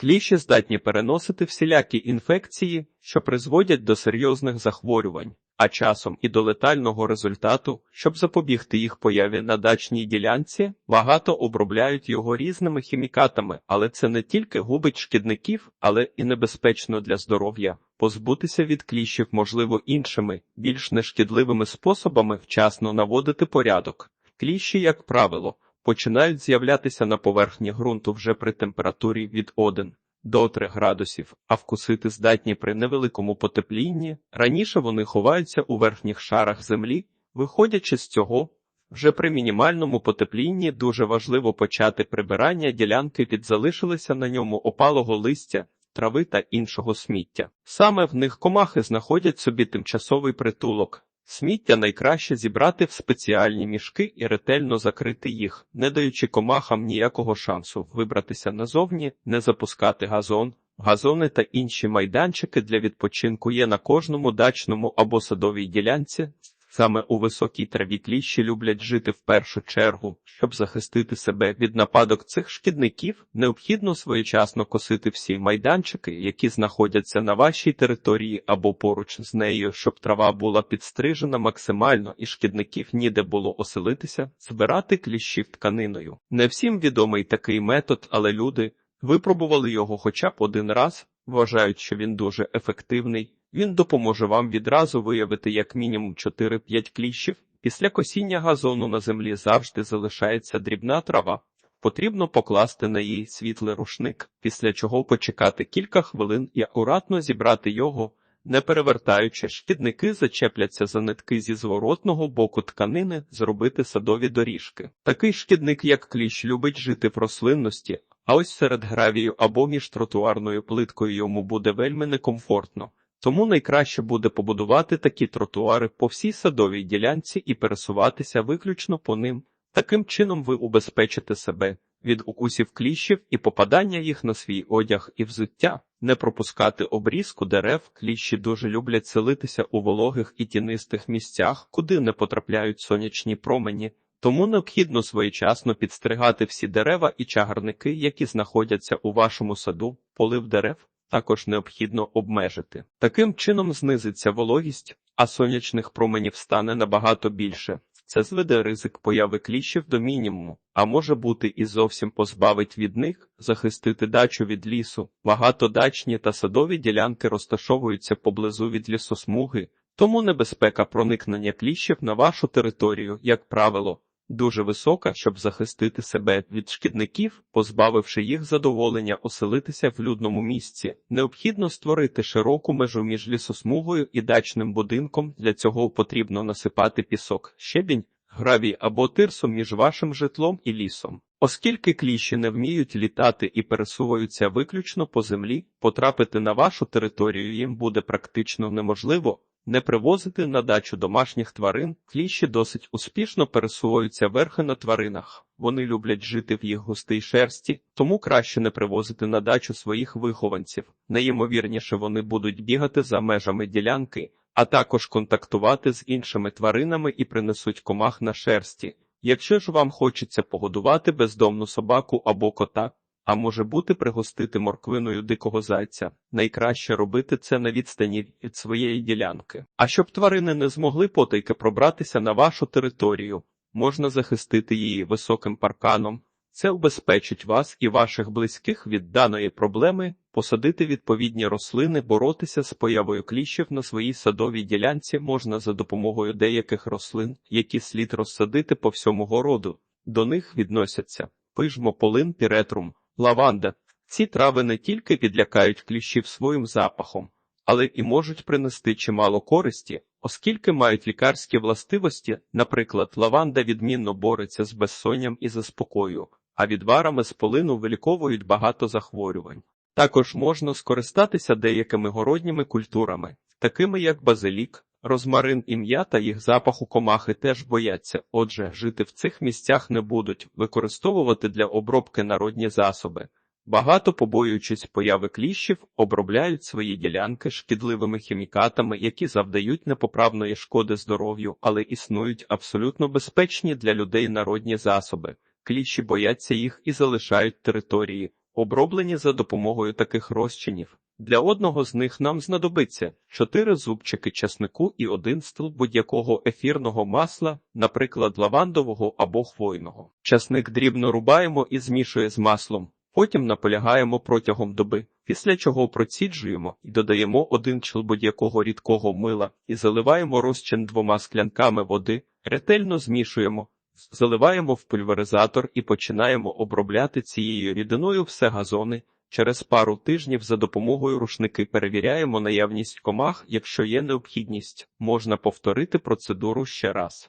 Кліщі здатні переносити всілякі інфекції, що призводять до серйозних захворювань, а часом і до летального результату, щоб запобігти їх появі на дачній ділянці, багато обробляють його різними хімікатами, але це не тільки губить шкідників, але і небезпечно для здоров'я. Позбутися від кліщів можливо іншими, більш нешкідливими способами вчасно наводити порядок. Кліщі, як правило, починають з'являтися на поверхні ґрунту вже при температурі від 1 до 3 градусів, а вкусити здатні при невеликому потеплінні. Раніше вони ховаються у верхніх шарах землі, виходячи з цього. Вже при мінімальному потеплінні дуже важливо почати прибирання ділянки від залишилися на ньому опалого листя, трави та іншого сміття. Саме в них комахи знаходять собі тимчасовий притулок. Сміття найкраще зібрати в спеціальні мішки і ретельно закрити їх, не даючи комахам ніякого шансу вибратися назовні, не запускати газон. Газони та інші майданчики для відпочинку є на кожному дачному або садовій ділянці. Саме у високій траві кліщі люблять жити в першу чергу. Щоб захистити себе від нападок цих шкідників, необхідно своєчасно косити всі майданчики, які знаходяться на вашій території або поруч з нею, щоб трава була підстрижена максимально і шкідників ніде було оселитися, збирати кліщів тканиною. Не всім відомий такий метод, але люди випробували його хоча б один раз, вважають, що він дуже ефективний. Він допоможе вам відразу виявити як мінімум 4-5 кліщів. Після косіння газону на землі завжди залишається дрібна трава. Потрібно покласти на її світлий рушник, після чого почекати кілька хвилин і акуратно зібрати його, не перевертаючи, шкідники зачепляться за нитки зі зворотного боку тканини, зробити садові доріжки. Такий шкідник, як кліщ, любить жити в рослинності, а ось серед гравію або між тротуарною плиткою йому буде вельми некомфортно. Тому найкраще буде побудувати такі тротуари по всій садовій ділянці і пересуватися виключно по ним. Таким чином ви убезпечите себе від укусів кліщів і попадання їх на свій одяг і взуття, не пропускати обрізку дерев. Кліщі дуже люблять селитися у вологих і тінистих місцях, куди не потрапляють сонячні промені. Тому необхідно своєчасно підстригати всі дерева і чагарники, які знаходяться у вашому саду, полив дерев також необхідно обмежити. Таким чином знизиться вологість, а сонячних променів стане набагато більше. Це зведе ризик появи кліщів до мінімуму, а може бути і зовсім позбавить від них, захистити дачу від лісу. Багатодачні та садові ділянки розташовуються поблизу від лісосмуги, тому небезпека проникнення кліщів на вашу територію, як правило, дуже висока, щоб захистити себе від шкідників, позбавивши їх задоволення оселитися в людному місці. Необхідно створити широку межу між лісосмугою і дачним будинком. Для цього потрібно насипати пісок, щебінь, гравій або тирсу між вашим житлом і лісом. Оскільки кліщі не вміють літати і пересуваються виключно по землі, потрапити на вашу територію їм буде практично неможливо. Не привозити на дачу домашніх тварин, кліщі досить успішно пересуваються верхи на тваринах. Вони люблять жити в їх густій шерсті, тому краще не привозити на дачу своїх вихованців. Найімовірніше вони будуть бігати за межами ділянки, а також контактувати з іншими тваринами і принесуть комах на шерсті. Якщо ж вам хочеться погодувати бездомну собаку або кота, а може бути пригостити морквиною дикого зайця. Найкраще робити це на відстані від своєї ділянки. А щоб тварини не змогли потайки пробратися на вашу територію, можна захистити її високим парканом. Це убезпечить вас і ваших близьких від даної проблеми, посадити відповідні рослини, боротися з появою кліщів на своїй садовій ділянці можна за допомогою деяких рослин, які слід розсадити по всьому городу. До них відносяться пижмо, полин, піретрум, лаванда. Ці трави не тільки підлякають кліщів своїм запахом, але і можуть принести чимало користі, оскільки мають лікарські властивості, наприклад, лаванда відмінно бореться з безсонням і заспокою, а відварами з полину виліковують багато захворювань. Також можна скористатися деякими городніми культурами, такими як базилік, розмарин і м'ята їх запаху комахи теж бояться, отже, жити в цих місцях не будуть, використовувати для обробки народні засоби. Багато, побоюючись появи кліщів, обробляють свої ділянки шкідливими хімікатами, які завдають непоправної шкоди здоров'ю, але існують абсолютно безпечні для людей народні засоби. Кліщі бояться їх і залишають території, оброблені за допомогою таких розчинів. Для одного з них нам знадобиться 4 зубчики часнику і один стл будь-якого ефірного масла, наприклад, лавандового або хвойного. Часник дрібно рубаємо і змішує з маслом. Потім наполягаємо протягом доби, після чого проціджуємо і додаємо один чл будь-якого рідкого мила і заливаємо розчин двома склянками води, ретельно змішуємо, заливаємо в пульверизатор і починаємо обробляти цією рідиною все газони. Через пару тижнів за допомогою рушники перевіряємо наявність комах, якщо є необхідність, можна повторити процедуру ще раз.